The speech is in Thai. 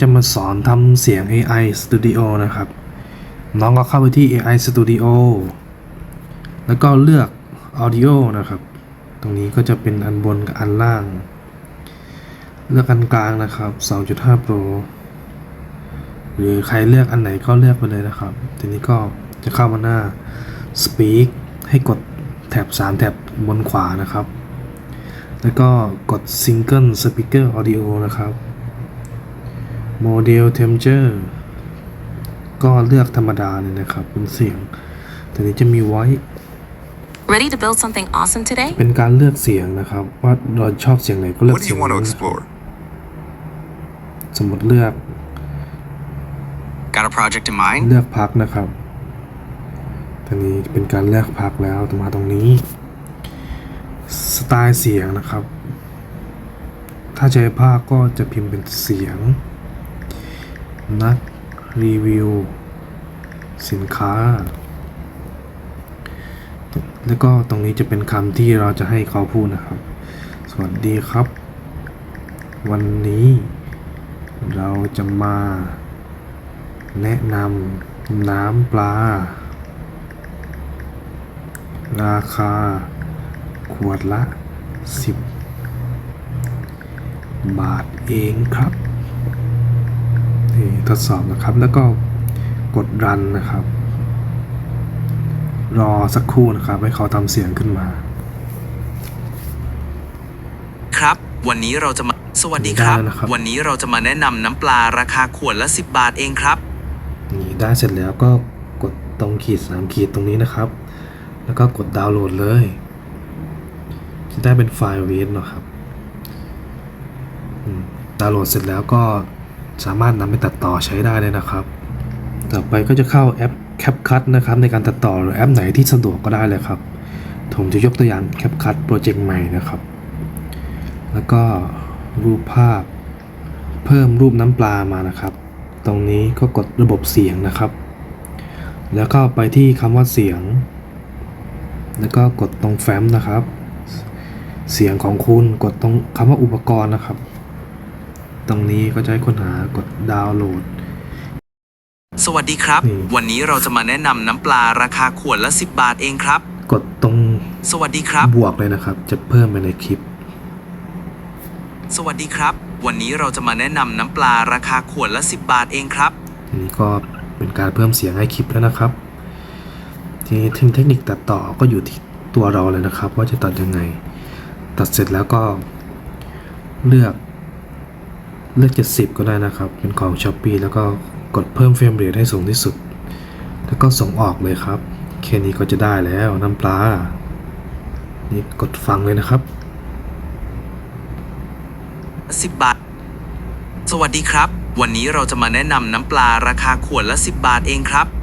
จะมาสอนทำเสียง AI Studio นะครับ น้องก็เข้าไปที่ AI Studio แล้วก็เลือก Audio นะครับ ตรงนี้ก็จะเป็นอันบนกับอันล่าง เลือกอันกลางนะครับ 2.5 Pro หรือใครเลือกอันไหนก็เลือกไปเลยนะครับ ทีนี้ก็จะเข้ามาหน้า Speak ให้กดแท็บ3แท็บบนขวานะครับ แล้วก็กด Single Speaker Audio นะครับ Model Temperature ก็เลือกธรรมดาเลยนะครับเป็นเสียงทีนี้จะมี Voice Ready to build something awesome today? เป็นการเลือกเสียงนะครับ ว่าเราชอบเสียงไหนก็เลือก What do เสีย you ง want to นั้น explore? สมมติเลือก Got a project in mind? เลือกพักนะครับตอนนี้เป็นการเลือกพักแล้วมาตรงนี้ สไตล์เสียงนะครับ ถ้าใช้ภาคก็จะพิมพ์เป็นเสียง นักรีวิว สินค้า แล้วก็ตรงนี้จะเป็นคำที่เราจะให้เขาพูดนะครับ สวัสดีครับ วันนี้เราจะมาแนะนำน้ำปลา ราคา ขวดละ 10 บาทเองครับ ทดสอบนะครับ แล้วก็กดรันนะครับ รอสักครู่นะครับ ให้เขาทำเสียงขึ้นมา ครับ วันนี้เราจะมาสวัสดีครับ ได้นะครับ วันนี้เราจะมาแนะนำน้ำปลาราคาขวดละ 10 บาทเองครับ นี่ได้เสร็จแล้วก็กดตรงขีดสามขีดตรงนี้นะครับ แล้วก็กดดาวน์โหลดเลย จะได้เป็นไฟล์เวฟนะครับอืมดาวน์โหลดเสร็จแล้วก็ สามารถนำไปตัดต่อใช้ได้เลยนะครับ ต่อไปก็จะเข้าแอป CapCut นะครับในการตัดต่อหรือแอปไหนที่สะดวกก็ได้เลยครับผมจะยกตัวอย่าง CapCut โปรเจกต์ใหม่นะครับ แล้วก็รูปภาพ เพิ่มรูปน้ำปลามานะครับ ตรงนี้ก็กดระบบเสียงนะครับ แล้วก็ไปที่คำว่าเสียง แล้วก็กดตรงแฟ้มนะครับ เสียงของคุณกดตรงคำว่าอุปกรณ์นะครับ ตรงนี้ก็จะให้ค้นหากดดาวน์โหลด สวัสดีครับ นี่ วันนี้เราจะมาแนะนำน้ำปลาราคาขวดละ 10 บาทเองครับ กดตรงสวัสดีครับ บวกเลยนะครับ จะเพิ่มไปในคลิป สวัสดีครับ วันนี้เราจะมาแนะนำน้ำปลาราคาขวดละ 10 บาทเองครับ ทีนี้ก็เป็นการเพิ่มเสียงให้คลิปแล้วนะครับ ทีนี้เทคนิคตัดต่อก็อยู่ที่ตัวเราเลยนะครับ ว่าจะตัดยังไง ตัดเสร็จแล้วก็เลือก เลือก 70 ก็ได้นะครับ เป็นของ s h อ p e e แล้วก็กดเพิ่มเฟรมเรทให้สูงที่สุด แล้วก็ส่งออกเลยครับแค่นี้ก็จะได้แล้วน้ำปลา นี่กดฟังเลยนะครับ 10 บาท สวัสดีครับ วันนี้เราจะมาแนะนำน้ำปลาราคาขวดละ 10 บาทเองครับ